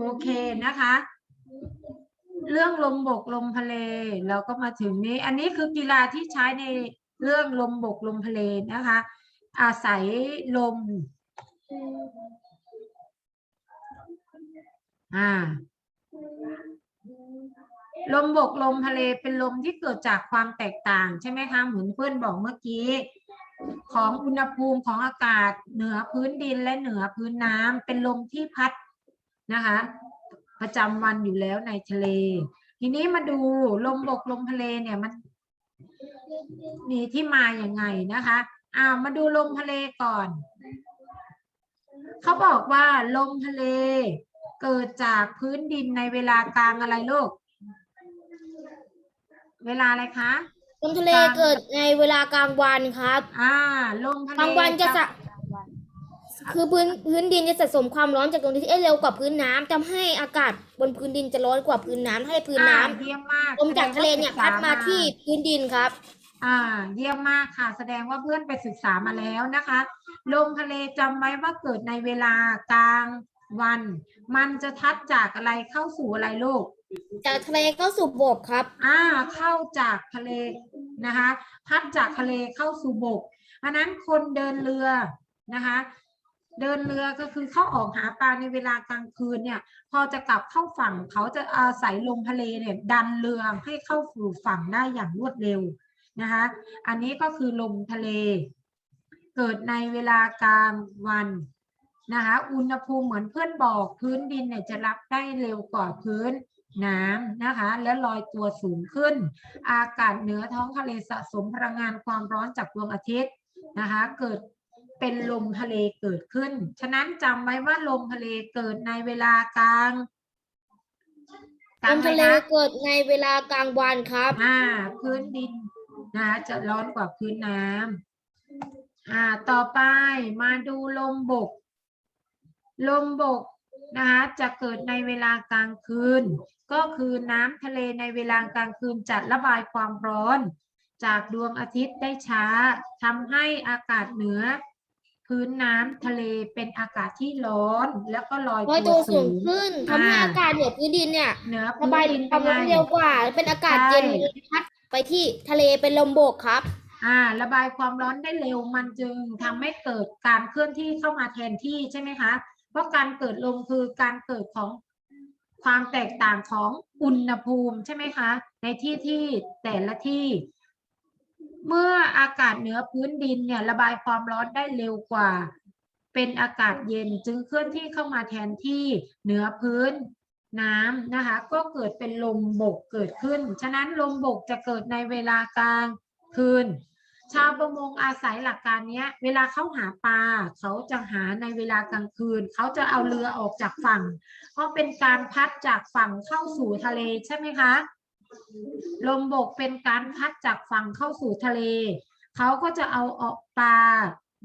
โอเคนะคะ เรื่องลมบกลมทะเลเราก็มาถึงนี้ อันนี้คือกีฬาที่ใช้ในเรื่องลมบกลมทะเลนะคะ อาศัยลม อ่า ลมบกลมทะเลเป็นลมที่เกิดจากความแตกต่าง ใช่ไหมคะเหมือนเพื่อนบอกเมื่อกี้ ของอุณหภูมิของอากาศเหนือพื้นดินและเหนือพื้นน้ำเป็นลมที่พัด นะคะประจำวันอยู่แล้วในทะเล ทีนี้มาดูลมบกลมทะเลเนี่ยมันมีที่มาอย่างไงนะคะอ้าวมาดูลมทะเลก่อน เขาบอกว่าลมทะเลเกิดจากพื้นดินในเวลากลางอะไรลูก เวลาอะไรคะลมทะเลเกิดในเวลากลางวันครับ อ่า ลมทะเลกลางวันจะสะ คือพื้นพื้นดินจะสะสมความร้อนจากดวงอาทิตย์ได้เร็วกว่าพื้นน้ำทำให้อากาศบนพื้นดินจะร้อนกว่าพื้นน้ำให้พื้นน้ำอ่าเยี่ยมมากลมจากทะเลเนี่ยแสดงว่พัดมาศึกษที่พื้นดินครับ อ่า เยี่ยมมากค่ะ แสดงว่าเพื่อนไปศึกษามาแล้วนะคะ ลมทะเลจำไว้ว่าเกิดในเวลากลางวัน มันจะทัดจากอะไรเข้าสู่อะไรลูก จากทะเลเข้าสู่บกครับ อ่าเข้าจากทะเลนะคะ พัดจากทะเลเข้าสู่บกอันนั้นคนเดินเรือนะคะ เดินเรือก็คือเข้าออกหาปลาในเวลากลางคืนเนี่ยพอจะกลับเข้าฝั่งเขาจะอาศัยลมทะเลเนี่ยดันเรือให้เข้าสู่ฝั่งได้อย่างรวดเร็วนะคะอันนี้ก็คือลมทะเล เกิดในเวลากลางวันนะคะอุณหภูมิเหมือนเพื่อนบอกพื้นดินเนี่ยจะรับได้เร็วกว่าพื้นน้ำนะคะและลอยตัวสูงขึ้น อากาศเหนือท้องทะเลสะสมพลังงานความร้อนจากดวงอาทิตย์นะคะเกิด เป็นลมทะเลเกิดขึ้น ฉะนั้นจำไว้ว่าลมทะเลเกิดในเวลากลางกลลางมอะไรทะเลนะเกิดในเวลากลางวันครับอ่าพื้นดินนะคะจะร้อนกว่าพื้นน้ำอ่าต่อไปมาดูลมบก ลมบกนะคะจะเกิดในเวลากลางคืน ก็คือน้ำทะเลในเวลากลางคืนจะระบายความร้อน จากดวงอาทิตย์ได้ช้าทำให้อากาศเหนือ พื้นน้ำทะเลเป็นอากาศที่ร้อน แล้วก็ลอยร้อยตัตัววสูสูงงขึ้นทำให้อ่าอากาศเหนือพื้นดินเนี่ยเหนือระพื้นบายดินความร้อนเป็นไงเร็วกว่า เป็นอากาศเย็นใช่พัดไปที่ทะเลเป็นลมบกครับ อ่า ระบายความร้อนได้เร็วมันจึงทำให้เกิดการเคลื่อนที่เข้ามาแทนที่ใช่ไหมคะ เพราะการเกิดลมคือการเกิดของความแตกต่างของอุณหภูมิใช่ไหมคะ ในที่ที่แต่ละที่ เมื่ออากาศเหนือพื้นดินเนี่ยระบายความร้อนได้เร็วกว่า เป็นอากาศเย็นจึงเคลื่อนที่เข้ามาแทนที่เหนือพื้นน้ำนะคะ ก็เกิดเป็นลมบกเกิดขึ้น ฉะนั้นลมบกจะเกิดในเวลากลางคืน ชาวประมงอาศัยหลักการนี้เวลาเขาหาปลาเขาจะหาในเวลากลางคืน เขาจะเอาเรือออกจากฝั่ง เพราะเป็นการพัดจากฝั่งเข้าสู่ทะเลใช่ไหมคะ ลมบกเป็นการพัดจากฝั่งเข้าสู่ทะเล เขาก็จะเอาออกปลา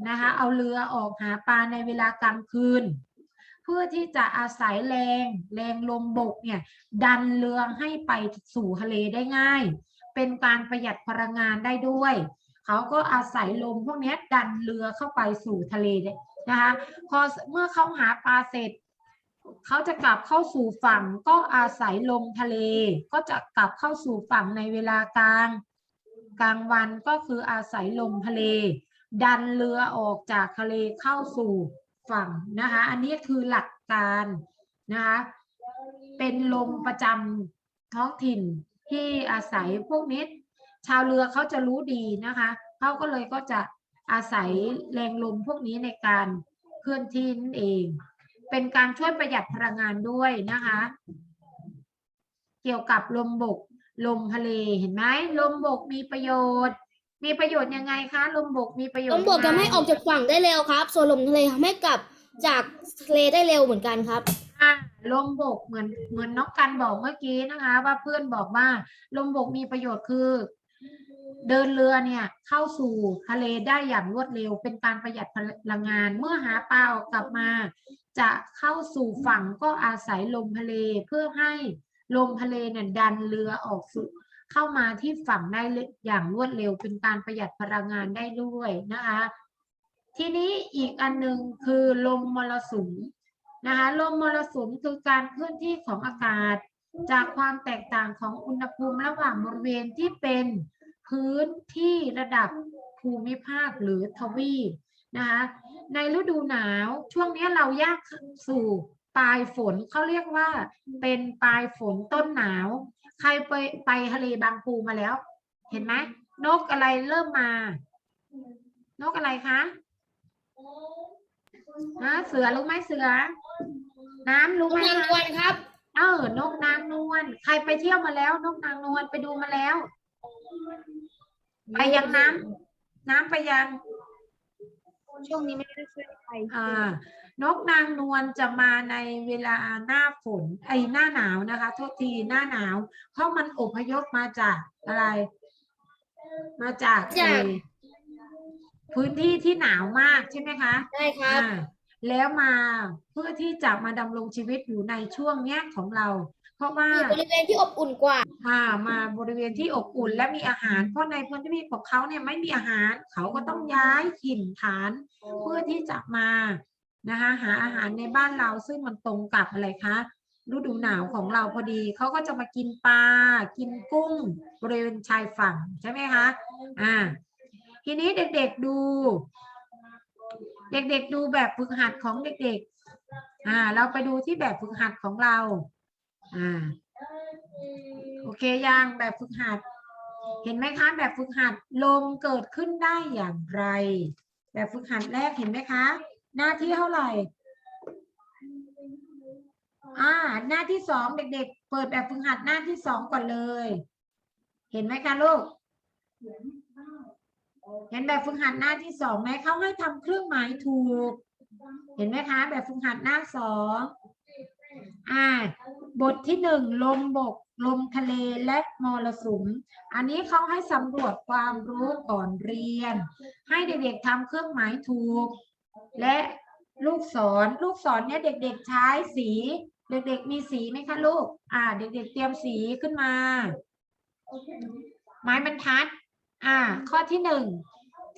นะคะเอาเรือออกหาปลาในเวลากลางคืน เพื่อที่จะอาศัยแรงแรงลมบกเนี่ยดันเรือให้ไปสู่ทะเลได้ง่าย เป็นการประหยัดพลังงานได้ด้วย เขาก็อาศัยลมพวกนี้ดันเรือเข้าไปสู่ทะเลได้นะคะพอเมื่อเขาหาปลาเสร็จ เขาจะกลับเข้าสู่ฝั่งก็อาศัยลมทะเล ก็จะกลับเข้าสู่ฝั่งในเวลากลาง กลางวันก็คืออาศัยลมทะเล ดันเรือออกจากทะเลเข้าสู่ฝั่งนะคะ อันนี้คือหลักการนะคะเป็นลมประจำท้องถิ่นที่อาศัยพวกนี้ชาวเรือเขาจะรู้ดีนะคะเขาก็เลยก็จะอาศัยแรงลมพวกนี้ในการเคลื่อนที่นั่นเอง เป็นการช่วยประหยัดพลังงานด้วยนะคะ เกี่ยวกับลมบก ลมทะเลเห็นไหมลมบกมีประโยชน์ มีประโยชน์ยังไงคะ ลมบกมีประโยชลน์มบกยังไงทำให้ออกจากฝั่งได้เร็วครับ ส่วนลมทะเลทำให้กลับจากทะเลได้เร็วเหมือนกันครับอะลมบกเหมือนเหมือนน้องกันบอกเมื่อกี้นะคะ ว่าเพื่อนบอกว่าลมบกมีประโยชน์คือ เดินเรือเนี่ยเข้าสู่ทะเลได้อย่างรวดเร็ว เป็นการประหยัดพลังงาน เมื่อหาปลาออกกลับมา จะเข้าสู่ฝั่งก็อาศัยลมทะเลเพื่อให้ลมทะเลเนี่ยดันเรือออกสู่เข้ามาที่ฝั่งได้อย่างรวดเร็วเป็นการประหยัดพลังงานได้ด้วยนะคะ ทีนี้อีกอันหนึ่งคือลมมรสุมนะคะลมมรสุมคือการเคลื่อนที่ของอากาศ จากความแตกต่างของอุณหภูมิระหว่างบริเวณที่เป็นพื้นที่ระดับภูมิภาคหรือทวีป นะคะในฤดูหนาวช่วงนี้เรายากสู่ปลายฝนเขาเรียกว่าเป็นปลายฝนต้นหนาว ใครไปไปทะเลบางปูมาแล้ว เห็นไหมนกอะไรเริ่มมา นกอะไรคะฮะเสือรู้ไหมเสือ น้ำรู้ไหมนางคะนวลครับ เออนกนางนวลใครไปเที่ยวมาแล้ว นกนางนวลไปดูมาแล้ว ไปยังน้ำน้ำไปยัง ช่วงนี้ไม่ได้ช่วยใครอ่านกนางนวลจะมาในเวลาหน้าฝนไอ้หน้าหนาวนะคะ โทษทีหน้าหนาวเพราะมันอพยพมาจากอะไร มาจากจากไอ้พื้นที่ที่หนาวมากใช่ไหมคะได้ครับ อ่าแล้วมาเพื่อที่จะมาดำรงชีวิตอยู่ในช่วงเนี้ยของเรา เพราะว่าอยู่บริเวณที่อบอุ่นกว่าอ่ามาบริเวณที่อบอุ่นและมีอาหาร เพราะในพื้นที่ของเขาเนี่ยไม่มีอาหาร เขาก็ต้องย้ายถิ่นฐาน เพื่อที่จะมานะคะหาอาหารในบ้านเราซึ่งมันตรงกับอะไรคะฤดูหนาวของเราพอดี เขาก็จะมากินปลา กินกุ้ง บริเวณชายฝั่งใช่ไหมคะ อ่า ทีนี้เด็กๆดู เด็กๆดูแบบฝึกหัดของเด็กๆ อ่า เราไปดูที่แบบฝึกหัดของเรา อ่าโอเคยังแบบฝึกหัด เห็นไหมคะ แบบฝึกหัดลมเกิดขึ้นได้อย่างไร แบบฝึกหัดแรกเห็นไหมคะ หน้าที่เท่าไหร่อ่าหน้าที่สองเด็ก ๆ เปิดแบบฝึกหัดหน้าที่สองก่อนเลย เห็นไหมคะลูก เห็นแบบฝึกหัดหน้าที่สองไหมเขาให้ทำเครื่องหมายถูก เห็นไหมคะ แบบฝึกหัดหน้าสอง อ่า บทที่หนึ่งลมบก ลมทะเลและมรสุม อันนี้เขาให้สำรวจความรู้ก่อนเรียน ให้เด็กๆทำเครื่องหมายถูก และลูกศร ลูกศรเนี่ยเด็กๆใช้สี เด็กๆมีสีไหมคะลูก อ่า เด็กๆเตรียมสีขึ้นมา ไม้บรรทัด อ่า ข้อที่หนึ่ง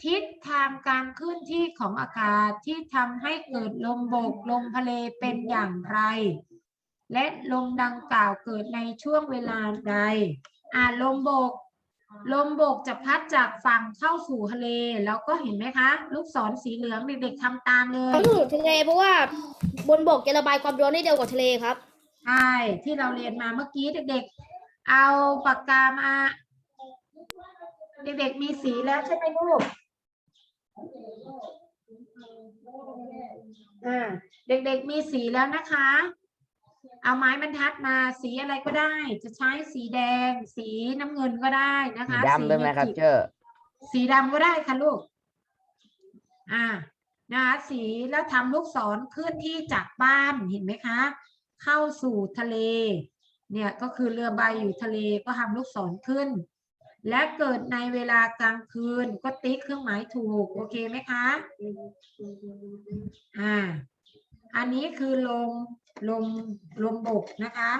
ทิศทางการเคลื่อนที่ของอากาศที่ทำให้เกิดลมบกลมทะเลเป็นอย่างไร และลมดังกล่าวเกิดในช่วงเวลาใดอ่าลมบก ลมบกจะพัดจากฝั่งเข้าสู่ทะเล แล้วก็เห็นไหมคะ ลูกศรสีเหลืองเด็กๆทำตามเลยต้องอยู่ทะเลเพราะว่าบนบกจะระบายความร้อนได้เร็วกว่าทะเลครับ ใช่ที่เราเรียนมาเมื่อกี้เด็กๆ เอาปากกามา เด็กๆมีสีแล้วใช่ไหมลูก อ่าเด็กๆมีสีแล้วนะคะ เอาไม้บรรทัดมาสีอะไรก็ได้ จะใช้สีแดง สีน้ำเงินก็ได้นะคะดำได้ไหมครับเมจิกเจอสีดำก็ได้ค่ะลูก อ่านะคะสีแล้วทำลูกศรเคลื่อนที่จากบ้านเห็นไหมคะ เข้าสู่ทะเล เนี่ยก็คือเรือใบอยู่ทะเลก็ทำลูกศรขึ้น และเกิดในเวลากลางคืนก็ติ๊กเครื่องหมายถูก โอเคไหมคะอ่าอันนี้คือลมลมลมบกนะคะ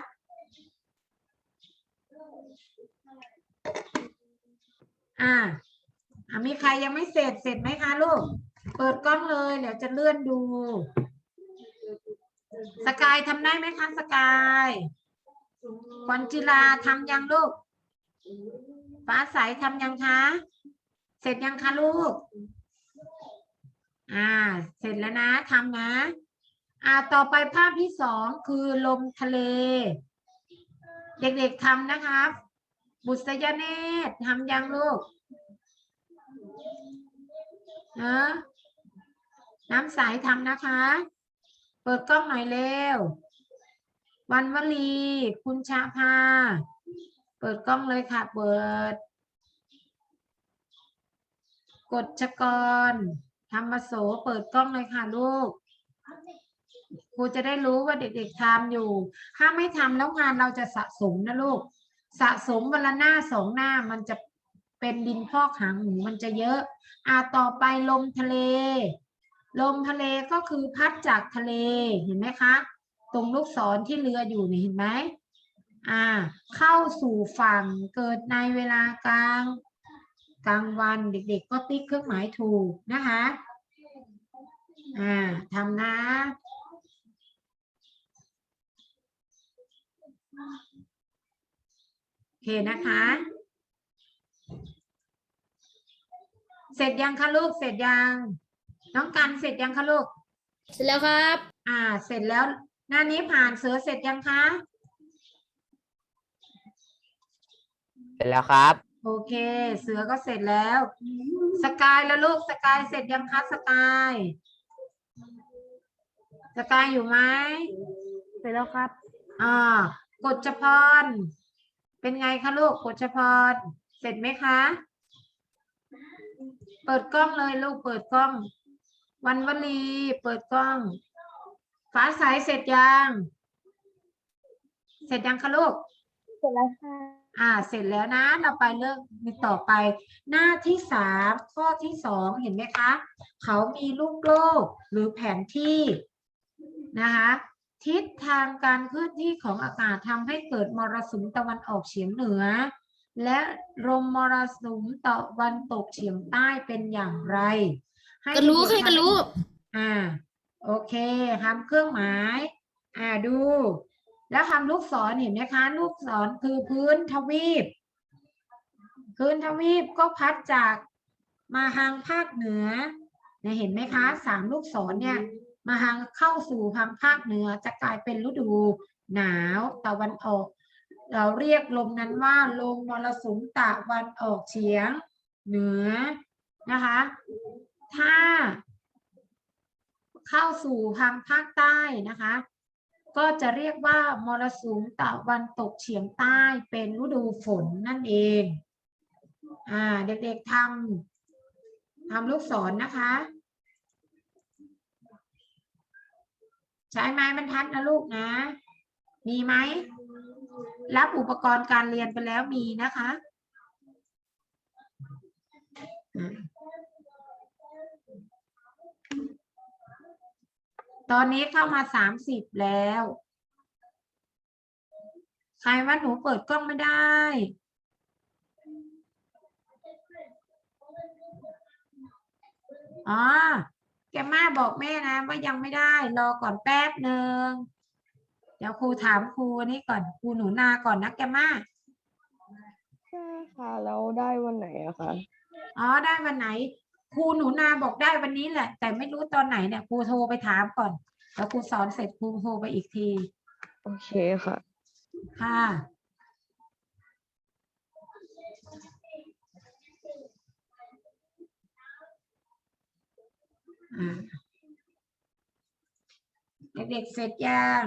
อ่าอะมีใครยังไม่เสร็จเสร็จไหมคะลูก เปิดกล้องเลยเดี๋ยวจะเลื่อนดู สกายทำได้ไหมคะสกายขวัญจิลาทำยังลูก ฟ้าใสทำยังคะ เสร็จยังคะลูก อ่า เสร็จแล้วนะทำนะ อ่า ต่อไปภาพที่สองคือลมทะเล เด็กๆทำนะคะ บุษยเนตรทำยังลูกเนอะน้ำใสทำนะคะ เปิดกล้องหน่อยเร็ว วันวลี คุณชาพา เปิดกล้องเลยค่ะ เปิดกฎชกรธรรมโสเปิดกล้องเลยค่ะลูกครูจะได้รู้ว่าเด็กๆทำอยู่ ถ้าไม่ทำแล้วงานเราจะสะสมนะลูก สะสมวันละหน้าสองหน้ามันจะเป็นดินพอกหางหมูมันจะเยอะ อ่าต่อไปลมทะเล ลมทะเลก็คือพัดจากทะเล เห็นไหมคะ ตรงลูกศรที่เรืออยู่นี่เห็นไหม อ่าเข้าสู่ฝั่งเกิดในเวลากลางกลางวันเด็กๆ ก็ติ๊กเครื่องหมายถูกนะคะอ่าทำนะโอเคนะคะ เสร็จยังคะลูกเสร็จยังน้องกันเสร็จยังคะลูก เสร็จแล้วครับ อ่า เสร็จแล้ว หน้านี้ผ่านเสือเสร็จยังคะ เส ร็จแล้วครับ โอเค เสือก็เสร็จแล้ว สกายแล้วลูกสกายเสร็จยังคะสกายสกายอยู่ไหมเสร็จแล้วครับ อ่ากฎจพร เป็นไงคะลูกกฎจพร เสร็จไหมคะ เปิดกล้องเลยลูกเปิดกล้อง วันวลีเปิดกล้อง ฟ้าใสเสร็จยัง เสร็จยังคะลูก เสร็จแล้วค่ะ อ่าเสร็จแล้วนะเราไปเรื่องต่อไป หน้าที่สามข้อที่สองเห็นไหมคะ เขามีลูกโลกหรือแผนที่นะคะทิศทางการเคลื่อนที่ของอากาศทำให้เกิดมรสุมตะวันออกเฉียงเหนือ และลมมรสุมตะวันตกเฉียงใต้เป็นอย่างไรให้กันรู้เด็ใครๆกันรู้อ่าโอเคทำเครื่องหมาย อ่าดู แล้วทำลูกศรเห็นไหมคะ ลูกศรคือพื้นทวีป พื้นทวีปก็พัดจากมาทางภาคเหนือเนี่ยเห็นไหมคะสามลูกศรเนี่ยมาทางเข้าสู่ทางภาคเหนือจะกลายเป็นฤดูหนาวตะวันออก เราเรียกลมนั้นว่าลมมรสุมตะวันออกเฉียง เหนือนะคะ ถ้า เข้าสู่ทางภาคใต้นะคะ ก็จะเรียกว่ามรสุมตะวันตกเฉียงใต้เป็นฤดูฝนนั่นเอง อ่า เด็กๆทำทำลูกศรนนะคะ ใช้ไม้บรรทัดนะลูกนะ มีไหม รับอุปกรณ์การเรียนไปแล้วมีนะคะอ่า ตอนนี้เข้ามาสามสิบแล้ว ใครว่าหนูเปิดกล้องไม่ได้ อ๋อ แกม่าบอกแม่นะว่ายังไม่ได้ รอก่อนแป๊บหนึ่ง เดี๋ยวครูถามครูนี่ก่อน ครูหนูนาก่อนนะแกม่าใช่ค่ะ แล้วได้วันไหนอะคะ อ๋อ ได้วันไหน ครูหนูนาบอกได้วันนี้แหละ แต่ไม่รู้ตอนไหนเนี่ยครูโทรไปถามก่อน แล้วครูสอนเสร็จครูโทรไปอีกที โอเคค่ะ ค่ะอ่าเด็กๆเสร็จยัง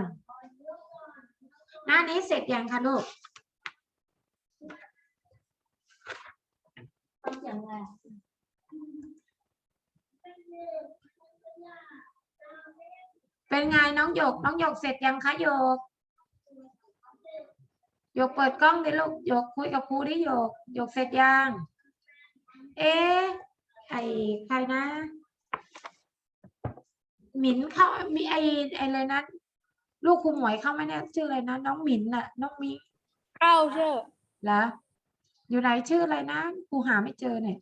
หน้านี้เสร็จยังคะลูก เป็นไงน้องหยก น้องหยกเสร็จยังคะหยกหยกเปิดกล้องดิลูกหยกคุยกับครูดิหยกหยกเสร็จยัง เอ๊ะไอใครนะหมินเข้ามีไอไออะไรนะลูกครูหมวยเข้าไหมเนี่ยชื่ออะไรนะน้องหมินน่ะ น้องมีเข้าเชื่อเหรออยู่ไหนชื่ออะไรนะครูหาไม่เจอเนี่ย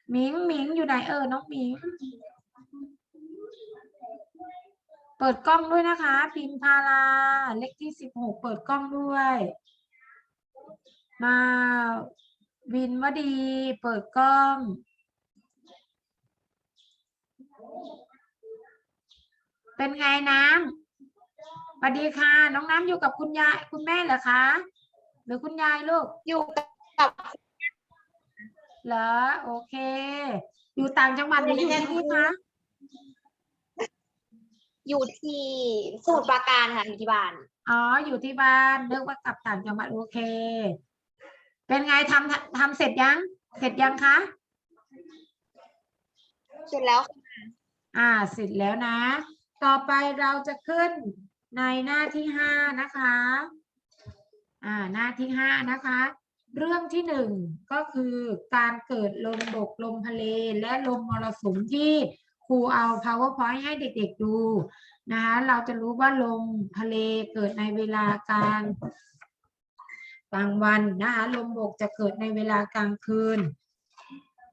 ห มิงหมิงอยู่ไหนเออน้องหมิงเปิดกล้องด้วยนะคะ พิมพาราเลขที่สิบหกเปิดกล้องด้วย มาวินวดี เปิดกล้อง เป็นไงน้ำสวัสดีค่ะ น้องน้ำอยู่กับคุณยายคุณแม่เหรอคะ หรือคุณยายลูกอยู่กับ เหรอโอเค อยู่ต่างจังหวัดหรืออยู่ที่นี่คะอยู่ที่สมุทรปราการค่ะอยู่ที่บ้าน อ๋อ อยู่ที่บ้านเลือกว่ากลับต่างจังหวัดโอเค เป็นไงทำทำเสร็จยัง เสร็จยังคะ เสร็จแล้วค่ะอ่า เสร็จแล้วนะ ต่อไปเราจะขึ้นในหน้าที่ห้านะคะ อ่า หน้าที่ห้านะคะ เรื่องที่หนึ่งก็คือการเกิดลมบกลมทะเลและลมมรสุมที่ครูเอา powerpoint ให้เด็กๆดูนะคะเราจะรู้ว่าลมทะเลเกิดในเวลากลางกลางวันนะคะลมบกจะเกิดในเวลากลางคืน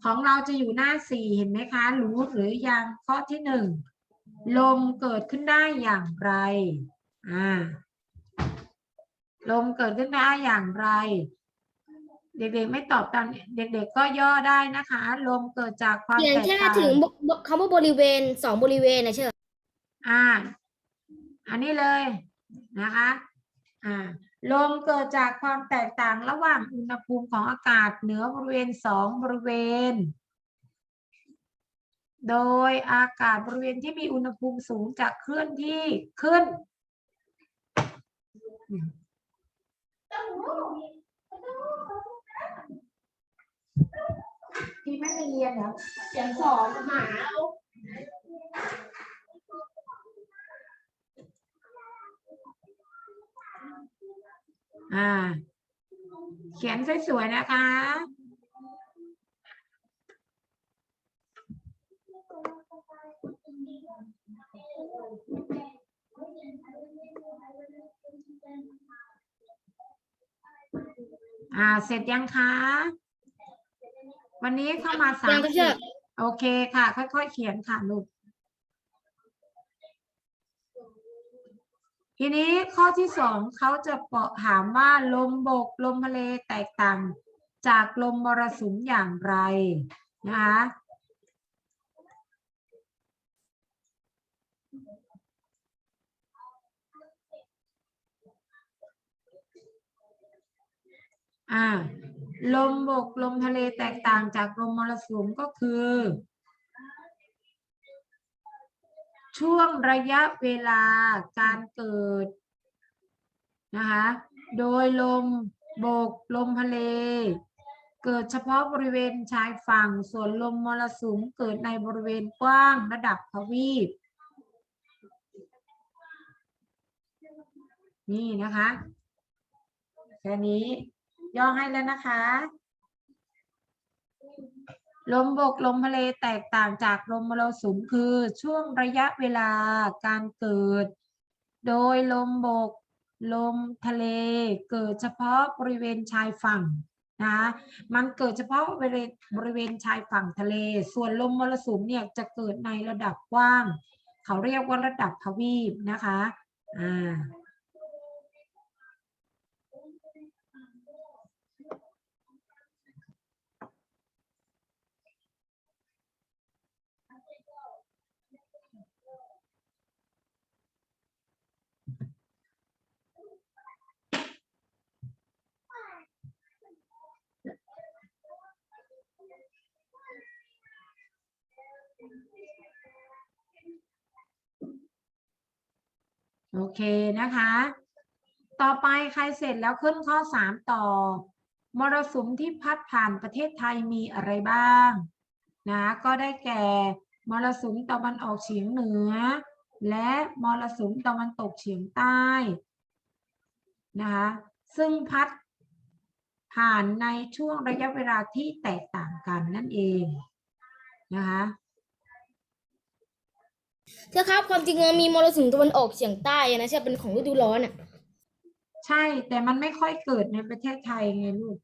ของเราจะอยู่หน้าสี่เห็นไหมคะ รู้หรือยังข้อที่หนึ่งลมเกิดขึ้นได้อย่างไรอ่าลมเกิดขึ้นได้อย่างไร เด็กๆไม่ตอบตามเด็ก ๆ ก็ย่อได้นะคะ ลมเกิดจากความเขียนแตกแค่ต่างถึงบบ่คำว่าบริเวณสองบริเวณนะเชื่ออ่า อันนี้เลยนะคะ อ่า ลมเกิดจากความแตกต่างระหว่างอุณหภูมิของอากาศเหนือบริเวณสองบริเวณ โดยอากาศบริเวณที่มีอุณหภูมิสูงจะเคลื่อนที่ขึ้น ที่ไม่ได้เรียนเหรอเขียนสองหาอ่า เขียนสวยๆนะคะ อ่า เสร็จยังคะ วันนี้เข้ามาสายัมงก็เชื่อโอเคค่ะ ค่อยๆเขียนค่ะลูกทีนี้ข้อที่สองเขาจะเปาะถามว่าลมบกลมทะเลแตกต่างจากลมมรสุมอย่างไรนะคะอ่า ลมบกลมทะเลแตกต่างจากลมมรสุมก็คือ ช่วงระยะเวลาการเกิดนะคะโดยลมบกลมทะเล เกิดเฉพาะบริเวณชายฝั่ง ส่วนลมมรสุมเกิดในบริเวณกว้างระดับทวีปนี่นะคะแค่นี้ ย่อให้แล้วนะคะ ลมบกลมทะเลแตกต่างจากลมมรสุมคือช่วงระยะเวลาการเกิด โดยลมบก ลมทะเล เกิดเฉพาะบริเวณชายฝั่งนะมันเกิดเฉพาะบริเวณบริเวณชายฝั่งทะเล ส่วนลมมรสุมเนี่ยจะเกิดในระดับกว้าง เขาเรียกว่าระดับทวีปนะคะ อ่า โอเคนะคะ ต่อไปใครเสร็จแล้วขึ้นข้อสามต่อ มรสุมที่พัดผ่านประเทศไทยมีอะไรบ้างนะก็ได้แก่มรสุมตะวันออกเฉียงเหนือ และมรสุมตะวันตกเฉียงใต้นะคะซึ่งพัดผ่านในช่วงระยะเวลาที่แตกต่างกันนั่นเองนะคะ เชื่อครับความจริงมันมีมรสุมตะวันออกเฉียงใต้นะเชื่อเป็นของฤดูร้อนอะ ใช่แต่มันไม่ค่อยเกิดในประเทศไทยไงลูก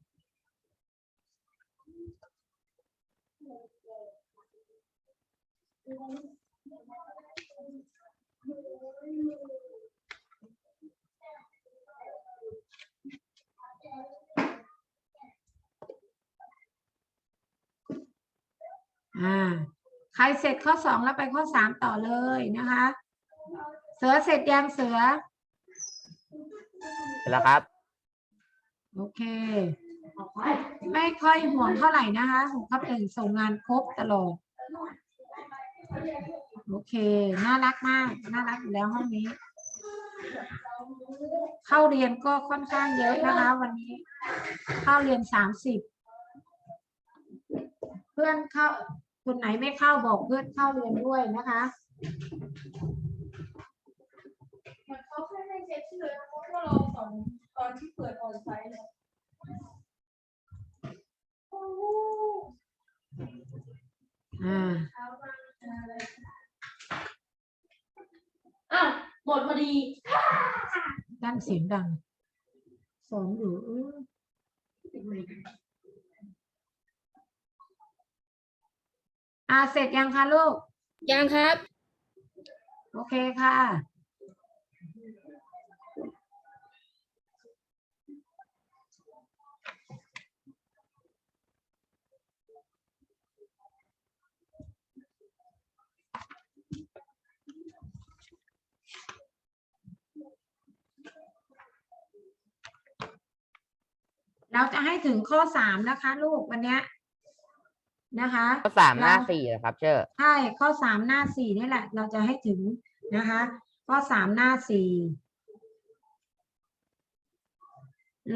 อ่า ใครเสร็จข้อสองแล้วไปข้อสามต่อเลยนะคะ เสือเสร็จยังเสือ เสร็จแล้วครับ โอเค ไม่ค่อยห่วงเท่าไหร่นะคะหกทับหนึ่งส่งงานครบตลอดโอเค น่ารักมาก น่ารักอยู่แล้วห้องนี้ เข้าเรียนก็ค่อนข้างเยอะนะคะ วันนี้ เข้าเรียนสามสิบ เพื่อนเข้า คนไหนไม่เข้าบอกเพื่อนเข้าเรียนด้วยนะคะเขาแค่ให้เช็คชื่อแล้วเขาก็รอสอนตอนที่เปิดออนไซต์เลยอ่าอ้าวหมดพอดีด้านเสียงดังสอนอยู่เออ อ่าเสร็จยังคะลูก ยังครับ โอเคค่ะ เราจะให้ถึงข้อสามนะคะ ลูกวันเนี้ย นะคะข้อสามหน้าเราสี่เหรอครับ เชอร์ใช่ข้อสามหน้าสี่นี่แหละ เราจะให้ถึงนะคะ ข้อสามหน้าสี่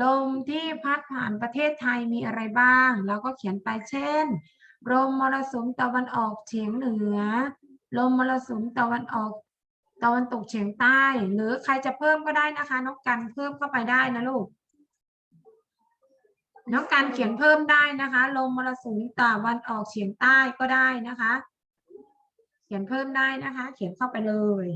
ลมที่พัดผ่านประเทศไทยมีอะไรบ้าง เราก็เขียนไปเช่น ลมมรสุมตะวันออกเฉียงเหนือ ลมมรสุมตะวันออกตะวันตกเฉียงใต้ หรือใครจะเพิ่มก็ได้นะคะน้องกันเพิ่มเข้าไปได้นะลูก น้องการเขียนเพิ่มได้นะคะลมมรสุมตะวันออกเฉียงใต้ก็ได้นะคะ เขียนเพิ่มได้นะคะ เขียนเข้าไปเลย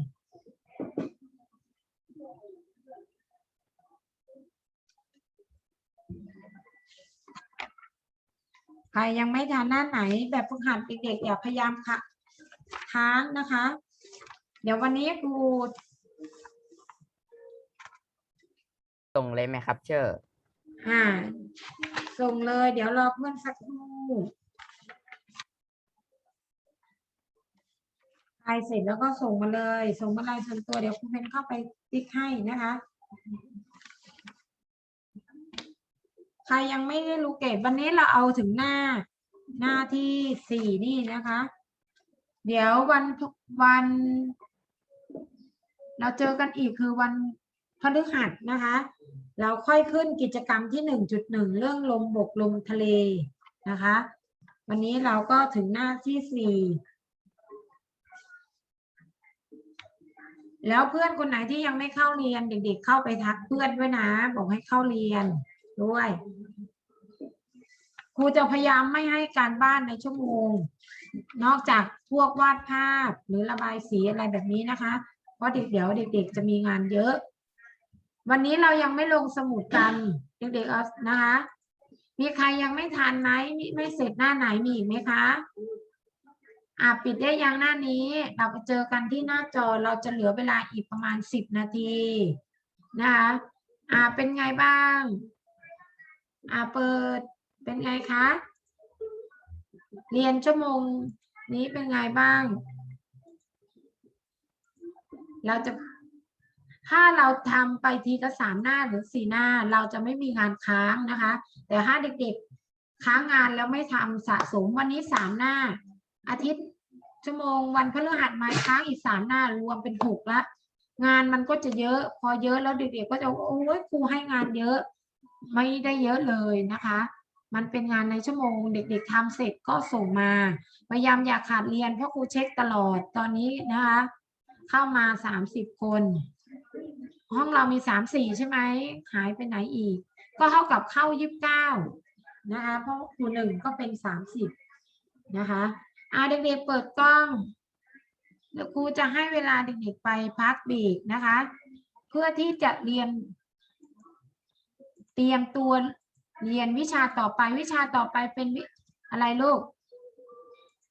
ใครยังไม่ทานหน้าไหนแบบฝึกหัดเด็กๆอย่าพยายามค่ะค้างนะคะ เดี๋ยววันนี้ครูส่งเลยไหมครับเชอร์ อ่า ส่งเลย เดี๋ยวรอเพื่อนสักครู่ใครเสร็จแล้วก็ส่งมาเลย ส่งมาลายส่วนตัวเดี๋ยวครูเพนเข้าไปติ๊กให้นะคะ ใครยังไม่ได้รู้เก็บวันนี้เราเอาถึงหน้าหน้าที่สี่นี่นะคะ เดี๋ยววันวัน เราเจอกันอีกคือวันพฤหัสนะคะ เราค่อยขึ้นกิจกรรมที่หนึ่งจุดหนึ่งเรื่องลมบกลมทะเลนะคะ วันนี้เราก็ถึงหน้าที่สี่แล้วเพื่อนคนไหนที่ยังไม่เข้าเรียนเด็กๆเข้าไปทักเพื่อนด้วยนะ บอกให้เข้าเรียนด้วยครูจะพยายามไม่ให้การบ้านในชั่วโมง นอกจากพวกวาดภาพหรือระบายสีอะไรแบบนี้นะคะ เพราะเด็กเดี๋ยวเด็ก ๆ จะมีงานเยอะ วันนี้เรายังไม่ลงสมุดกันเด็กๆเอานะคะ มีใครยังไม่ทานไหมมิไม่เสร็จหน้าไหนมีอีกไหมคะอ่าปิดได้ยังหน้านี้ เราไปเจอกันที่หน้าจอเราจะเหลือเวลาอีกประมาณสิบนาทีนะคะอ่าเป็นไงบ้างอ่าเปิดเป็นไงคะ เรียนชั่วโมงนี้เป็นไงบ้าง เราจะ ถ้าเราทำไปทีละสามหน้าหรือสี่หน้าเราจะไม่มีงานค้างนะคะ แต่ถ้าเด็กๆค้างงานแล้วไม่ทำสะสมวันนี้สามหน้า อาทิตย์ชั่วโมงวันพฤหัสมาค้างอีกสามหน้ารวมเป็นหกละ งานมันก็จะเยอะ พอเยอะแล้วเด็กๆก็จะโอ้ยครูให้งานเยอะ ไม่ได้เยอะเลยนะคะ มันเป็นงานในชั่วโมง เด็ก ๆทำเสร็จก็ส่งมาพยายามอย่าขาดเรียนเพราะครูเช็คตลอดตอนนี้นะคะ เข้ามาสามสิบคน ห้องเรามีสามสี่ใช่ไหมหายไปไหนอีก ก็เท่ากับเข้ายี่สิบเก้านะคะเพราะคูหนึ่งก็เป็นสามสิบนะคะอาเด็กๆเปิดกล้องเดี๋ยวครูจะให้เวลาเด็กๆไปพักเบรกนะคะ เพื่อที่จะเรียน เตรียมตัวเรียนวิชาต่อไปวิชาต่อไปเป็นอะไรลูก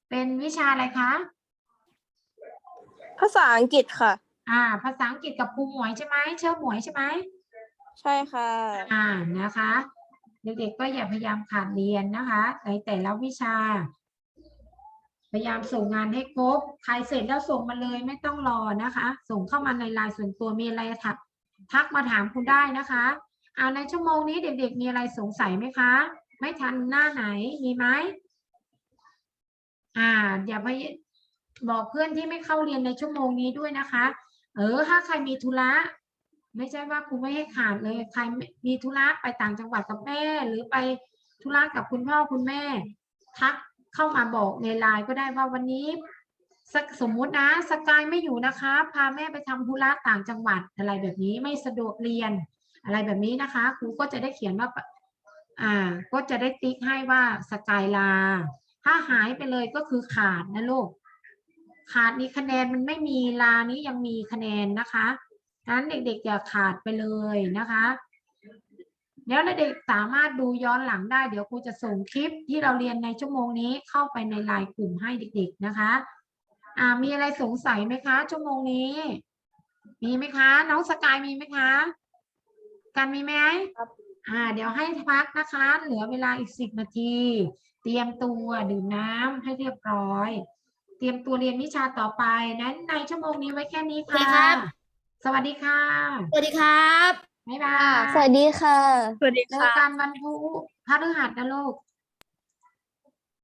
เป็นวิชาอะไรคะ ภาษาอังกฤษค่ะ อ่า ภาษาอังกฤษกับครูหมวยใช่ไหมเชื่อหมวยใช่ไหมใช่ค่ะ อ่านะคะ เด็กๆก็อย่าพยายามขาดเรียนนะคะในแต่ละวิชา พยายามส่งงานให้ครบใครเสร็จแล้วส่งมาเลยไม่ต้องรอนะคะ ส่งเข้ามาในไลน์ส่วนตัวมีอะไรทักทักมาถามคุณได้นะคะอ่าในชั่วโมงนี้เด็กๆ มีอะไรสงสัยไหมคะ ไม่ทันหน้าไหนมีไหมอ่าอย่าไปบอกเพื่อนที่ไม่เข้าเรียนในชั่วโมงนี้ด้วยนะคะ เออ ถ้าใครมีธุระไม่ใช่ว่าครูไม่ให้ขาดเลย ใครมีธุระไปต่างจังหวัดกับแม่ หรือไปธุระกับคุณพ่อคุณแม่ ทักเข้ามาบอกในไลน์ก็ได้ว่าวันนี้สสมมุตินะสกายไม่อยู่นะคะ พาแม่ไปทำธุระต่างจังหวัดอะไรแบบนี้ไม่สะดวกเรียน อะไรแบบนี้นะคะครูก็จะได้เขียนว่าอ่า ก็จะได้ติ๊กให้ว่าสกายลา ถ้าหายไปเลยก็คือขาดนะลูก ขาดนี้คะแนนมันไม่มีลานี้ยังมีคะแนนนะคะงนั้นเด็กๆอย่าขาดไปเลยนะคะแล้วเด็กสามารถดูย้อนหลังได้ เดี๋ยวครูจะส่งคลิปที่เราเรียนในชั่วโมงนี้เข้าไปในไลน์กลุ่มให้เด็ก ๆนะคะอ่ามีอะไรสงสัยไหมคะ ชั่วโมงนี้ มีไหมคะ น้องสกายมีไหมคะกันมีไหมอ่า เดี๋ยวให้พักนะคะ เหลือเวลาอีกสิบนาที เตรียมตัวดื่มน้ำให้เรียบร้อย รียมตัวเรียนวิชาต่อไปนั้นในชั่วโมงนี้ไว้แค่นี้สวัสดีค่ะครับสวัสดีค่ะ สวัสดีครับบ๊ายบายสวัสดีค่ะ สวัสดีเจอค่ะ กันวันพุธพฤหัสนะลูก